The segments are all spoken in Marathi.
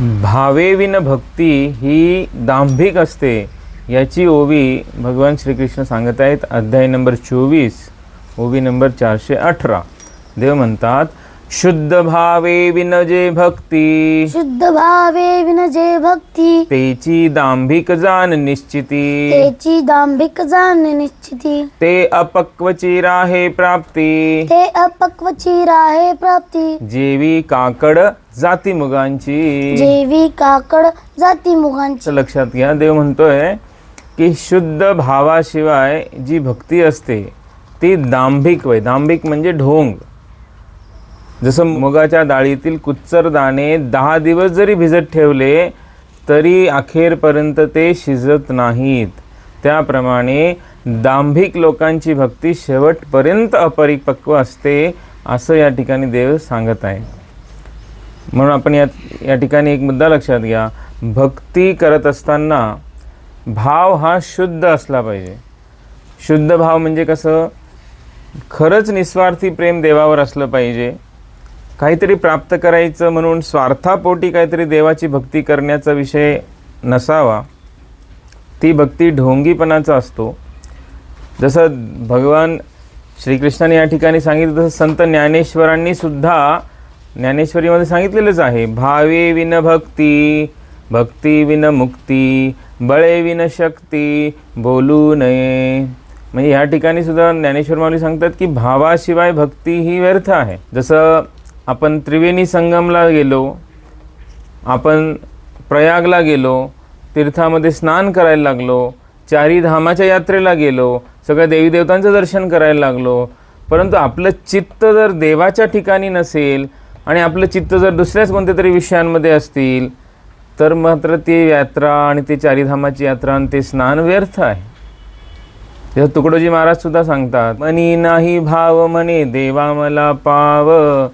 भावेविन भक्ती ही दांभिक असते याची ओवी भगवान श्रीकृष्ण सांगत आहेत अध्याय नंबर चोवीस ओवी नंबर चारशे अठरा. देव म्हणतात शुद्ध भावे विन जे भक्ती। शुद्ध भावे विनजे भक्ती। तेची दांभिक जाण निश्चिती। त्याची दांभिक जाण निश्चिती। ते अपक्वची राहे प्राप्ती। ते अपक्वची राहे प्राप्ती। जेवी काकड जाती मुगांची। जेवी काकड जाती असं लक्षात घ्या देव म्हणतोय की शुद्ध भावाशिवाय जी भक्ती असते ती दांभिक वय दांभिक म्हणजे ढोंग. जसं मुगाच्या डाळीतील कुच्चर दाणे दहा दिवस जरी भिजत ठेवले तरी अखेरपर्यंत ते शिजत नाहीत. त्याप्रमाणे दांभिक लोकांची भक्ती शेवटपर्यंत अपरिपक्व असते असं या ठिकाणी देव सांगत आहे. म्हणून आपण या या ठिकाणी एक मुद्दा लक्षात घ्या. भक्ती करत असताना भाव हा शुद्ध असला पाहिजे. शुद्ध भाव म्हणजे कसं? खरंच निस्वार्थी प्रेम देवावर असलं पाहिजे. काहीतरी प्राप्त करायचं म्हणून स्वार्थापोटी काहीतरी देवाची भक्ती करण्याचा विषय नसावा. ती भक्ती ढोंगीपणाचा असतो. जसं भगवान श्रीकृष्णाने या ठिकाणी सांगितलं तसं संत ज्ञानेश्वरांनी सुद्धा ज्ञानेश्वरीमध्ये सांगितलेलंच आहे भावे विन भक्ती भक्ती विन मुक्ती बळे विन शक्ती बोलू नये. म्हणजे या ठिकाणी सुद्धा ज्ञानेश्वर माऊली सांगतात की भावाशिवाय भक्ती ही व्यर्थ आहे. जसं आपण त्रिवेणी संगमला गेलो आपण प्रयागला गेलो तीर्थामध्ये स्नान करायला लागलो चारी धामाच्या यात्रेला गेलो सगळ्या देवी देवतांचं दर्शन करायला लागलो. परंतु आपलं चित्त जर देवाच्या ठिकाणी नसेल आणि आपलं चित्त जर दुसऱ्याच कोणत्या तरी विषयांमध्ये असतील तर मात्र ती यात्रा आणि ते चारीधामाची यात्रा आणि ते स्नान व्यर्थ आहे. तुकडोजी महाराज सुद्धा सांगतात मनी नाही भाव म्हणे देवा मला पाव.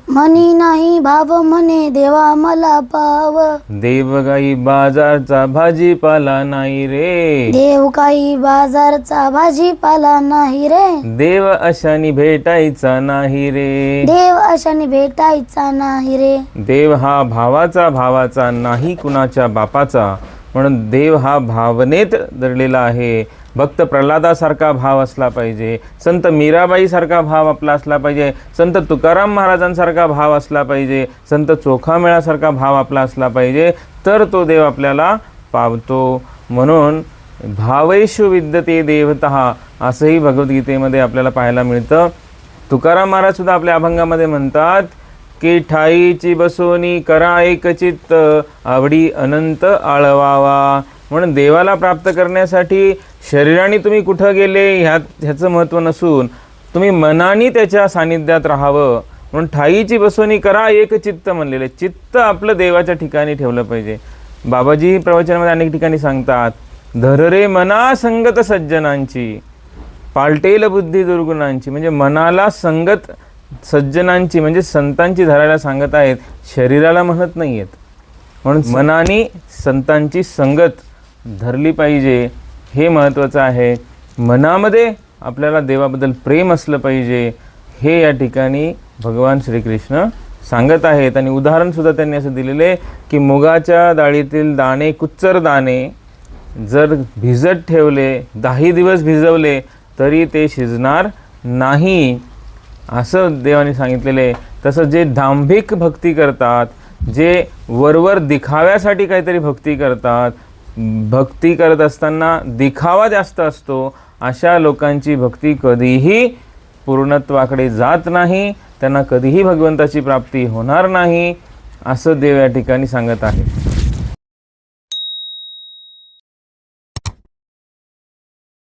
मनी नाही भाव म्हणे देवा मला पाव. देवगाई बाजारचा भाजीपाला नाही रे. देव काही बाजारचा भाजीपाला नाही रे. देव अशानी भेटायचा नाही रे. देव अशाने भेटायचा नाही रे. देव हा भावाचा भावाचा नाही कुणाच्या बापाचा. म्हणून देव हा भावनेत दडलेला आहे. भक्त प्रल्हादासारखा भाव असला पाहिजे. संत मीराबाईसारखा भाव आपला असला पाहिजे. संत तुकाराम महाराजांसारखा भाव असला पाहिजे. संत चोखामेळासारखा भाव आपला असला पाहिजे. तर तो देव आपल्याला पावतो. म्हणून भावेशु विद्यते देवत असंही भगवद्गीतेमध्ये आपल्याला पाहायला मिळतं. तुकाराम महाराजसुद्धा आपल्या अभंगामध्ये म्हणतात की ठाईची बसोनी करा एक चित्त आवडी अनंत आळवावा. म्हणून देवाला प्राप्त करण्यासाठी शरीराने तुम्ही कुठं गेले ह्यात ह्याचं महत्त्व नसून तुम्ही मनाने त्याच्या सानिध्यात राहावं. म्हणून ठाईची बसोनी करा एक चित्त म्हणलेले. चित्त आपलं देवाच्या ठिकाणी ठेवलं पाहिजे. बाबाजी प्रवचनामध्ये अनेक ठिकाणी सांगतात धर रे मना संगत सज्जनांची पालटेल बुद्धी दुर्गुणांची. म्हणजे मनाला संगत सज्जनांची म्हणजे संतांची धरायला सांगत आहेत शरीराला म्हणत नाही आहेत म्हणून मनाने संतांची संगत धरली पाहिजे हे महत्त्वाचं आहे. मनामध्ये आपल्याला देवाबद्दल प्रेम असलं पाहिजे हे या ठिकाणी भगवान श्रीकृष्ण सांगत आहेत. आणि उदाहरणसुद्धा त्यांनी असं दिलेलं आहे की मुगाच्या डाळीतील दाणे कुच्चर दाणे जर भिजत ठेवले दाही दिवस भिजवले तरी ते शिजणार नाही. असं देवाने सांगितलेलं आहे. तसं जे दांभिक भक्ती करतात जे वरवर दिखाव्यासाठी काहीतरी भक्ती करतात भक्ती करत असताना दिखावा जास्त असतो अशा लोकांची भक्ती कधीही पूर्णत्वाकडे जात नाही त्यांना कधीही भगवंताची प्राप्ती होणार नाही असं देव या ठिकाणी सांगत आहे.